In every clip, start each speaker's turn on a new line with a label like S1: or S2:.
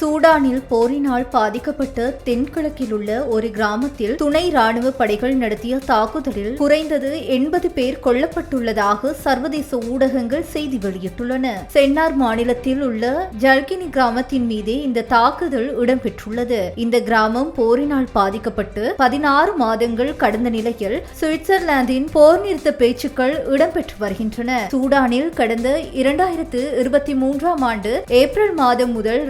S1: சூடானில் போரினால் பாதிக்கப்பட்ட தென்கிழக்கில் உள்ள ஒரு கிராமத்தில் துணை ராணுவ படைகள் நடத்திய தாக்குதலில் குறைந்தது எண்பது பேர் கொல்லப்பட்டுள்ளதாக சர்வதேச ஊடகங்கள் செய்தி வெளியிட்டுள்ளன. சென்னார் மாநிலத்தில் உள்ள ஜல்கினி கிராமத்தின் மீதே இந்த தாக்குதல் இடம்பெற்றுள்ளது. இந்த கிராமம் போரினால் பாதிக்கப்பட்டு பதினாறு மாதங்கள் கடந்த நிலையில் சுவிட்சர்லாந்தின் போர் நிறுத்த பேச்சுக்கள் இடம்பெற்று வருகின்றன. சூடானில் கடந்த இரண்டாயிரத்து இருபத்தி மூன்றாம் ஆண்டு ஏப்ரல் மாதம் முதல்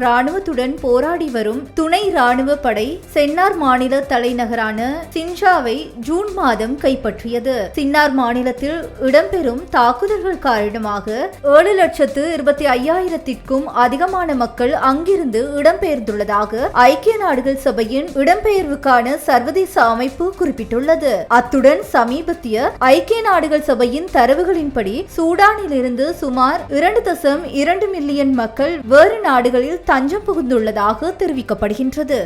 S1: ராணுவத்துடன் போராடி வரும் துணை ராணுவ படை சென்னார் மாநில தலைநகரான சின்ஜாவை ஜூன் மாதம் கைப்பற்றியது. சின்னார் மாநிலத்தில் இடம்பெறும் தாக்குதல்கள் காரணமாக ஏழு லட்சத்து இருபத்தி ஐயாயிரத்திற்கும் அதிகமான மக்கள் அங்கிருந்து இடம்பெயர்ந்துள்ளதாக ஐக்கிய நாடுகள் சபையின் இடம்பெயர்வுக்கான சர்வதேச அமைப்பு குறிப்பிட்டுள்ளது. அத்துடன் சமீபத்திய ஐக்கிய நாடுகள் சபையின் தரவுகளின்படி சூடானிலிருந்து சுமார் இரண்டு தசம் இரண்டு மில்லியன் மக்கள் வேறு நாடுகளில் தஞ்சம் புகுந்துள்ளதாக தெரிவிக்கப்படுகின்றது.